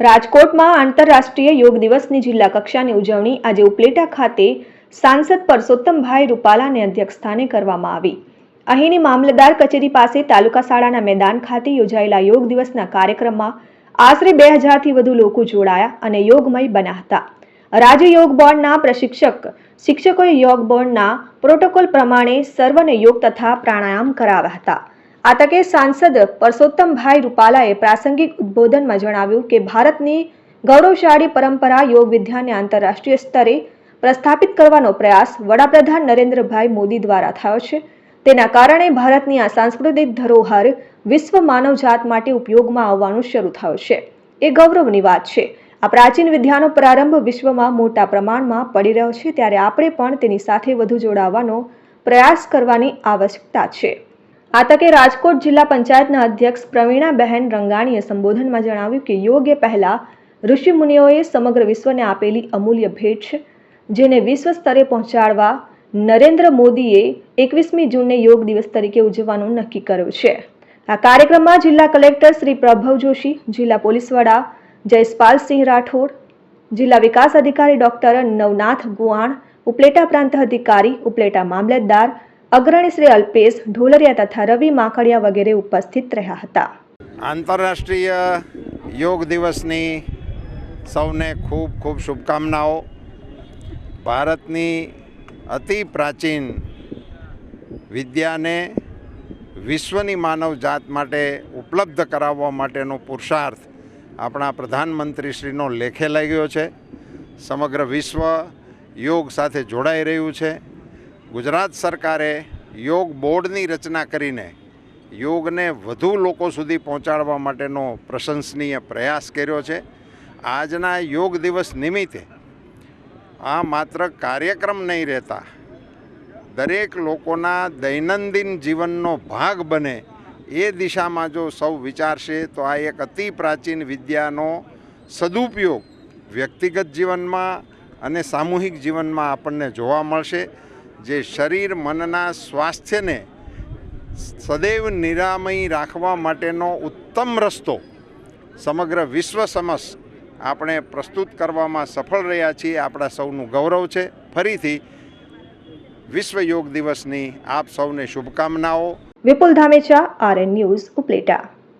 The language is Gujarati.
રાજકોટમાં આંતરરાષ્ટ્રીય યોગ દિવસની જિલ્લા કક્ષાની ઉજવણી આજે ઉપલેટા ખાતે સાંસદ પરસોત્તમભાઈ રૂપાલાને અધ્યક્ષસ્થાને કરવામાં આવી. અહીંની મામલતદાર કચેરી પાસે તાલુકા શાળાના મેદાન ખાતે યોજાયેલા યોગ દિવસના કાર્યક્રમમાં આશરે બે હજારથી વધુ લોકો જોડાયા અને યોગમય બન્યા હતા. રાજ્ય યોગ બોર્ડના પ્રશિક્ષક, શિક્ષકોએ યોગ બોર્ડના પ્રોટોકોલ પ્રમાણે સર્વને યોગ તથા પ્રાણાયામ કરાવ્યા હતા. આ તકે સાંસદ પરસોત્તમભાઈ રૂપાલાએ પ્રાસંગિક ઉદ્બોધનમાં જણાવ્યું કે ભારતની ગૌરવશાળી પરંપરા યોગ વિદ્યાને આંતરરાષ્ટ્રીય સ્તરે પ્રસ્થાપિત કરવાનો પ્રયાસ વડાપ્રધાન નરેન્દ્રભાઈ મોદી દ્વારા થયો છે. તેના કારણે ભારતની આ સાંસ્કૃતિક ધરોહર વિશ્વ માનવજાત માટે ઉપયોગમાં આવવાનું શરૂ થયો છે. એ ગૌરવની વાત છે. આ પ્રાચીન વિદ્યાનો પ્રારંભ વિશ્વમાં મોટા પ્રમાણમાં પડી રહ્યો છે, ત્યારે આપણે પણ તેની સાથે વધુ જોડાવાનો પ્રયાસ કરવાની આવશ્યકતા છે. આ તકે રાજકોટ જિલ્લા પંચાયતના અધ્યક્ષ પ્રવીણાબહેન રંગાણીએ સંબોધનમાં જણાવ્યું કે યોગ પહેલા ઋષિ મુનિઓએ સમગ્ર વિશ્વને આપેલી અમૂલ્ય ભેટ છે, જેને વિશ્વ સ્તરે પહોંચાડવા નરેન્દ્ર મોદીએ એકવીસમી જૂનને યોગ દિવસ તરીકે ઉજવવાનું નક્કી કર્યું છે. આ કાર્યક્રમમાં જિલ્લા કલેક્ટર શ્રી પ્રભવ જોશી, જિલ્લા પોલીસ વડા જયસ્પાલસિંહ રાઠોડ, જિલ્લા વિકાસ અધિકારી ડોક્ટર નવનાથ ગુવાણ ઉપલેટા પ્રાંત અધિકારી ઉપલેટા મામલતદાર અગ્રણી શ્રી અલ્પેશ ઢોલરિયા તથા રવિ માકડિયા વગેરે ઉપસ્થિત રહ્યા હતા. આંતરરાષ્ટ્રીય યોગ દિવસની સૌને ખૂબ ખૂબ શુભકામનાઓ. ભારતની અતિ પ્રાચીન વિદ્યાને વિશ્વની માનવ જાત માટે ઉપલબ્ધ કરાવવા માટેનો પુરુષાર્થ આપણા પ્રધાનમંત્રીશ્રીનો લેખે લાગ્યો છે. સમગ્ર વિશ્વ યોગ સાથે જોડાઈ રહ્યું છે. ગુજરાત સરકારે યોગ બોર્ડની રચના કરીને યોગને વધુ લોકો સુધી પહોંચાડવા માટેનો પ્રશંસનીય પ્રયાસ કર્યો છે. આજના યોગ દિવસ નિમિત્તે આ માત્ર કાર્યક્રમ નહીં રહેતા, દરેક લોકોના દૈનંદિન જીવનનો ભાગ બને એ દિશામાં જો સૌ વિચારશે તો આ એક અતિ પ્રાચીન વિદ્યાનો સદુપયોગ વ્યક્તિગત જીવનમાં અને સામૂહિક જીવનમાં આપણને જોવા મળશે. જે શરીર, મનના સ્વાસ્થ્યને સદૈવ નિરામય રાખવા માટેનો ઉત્તમ રસ્તો સમગ્ર વિશ્વ સમક્ષ આપણે પ્રસ્તુત કરવામાં સફળ રહ્યા છીએ. આપણા સૌનું ગૌરવ છે. ફરીથી વિશ્વ યોગ દિવસની આપ સૌને શુભકામનાઓ. Vipul Dhamecha, RN news Upleta.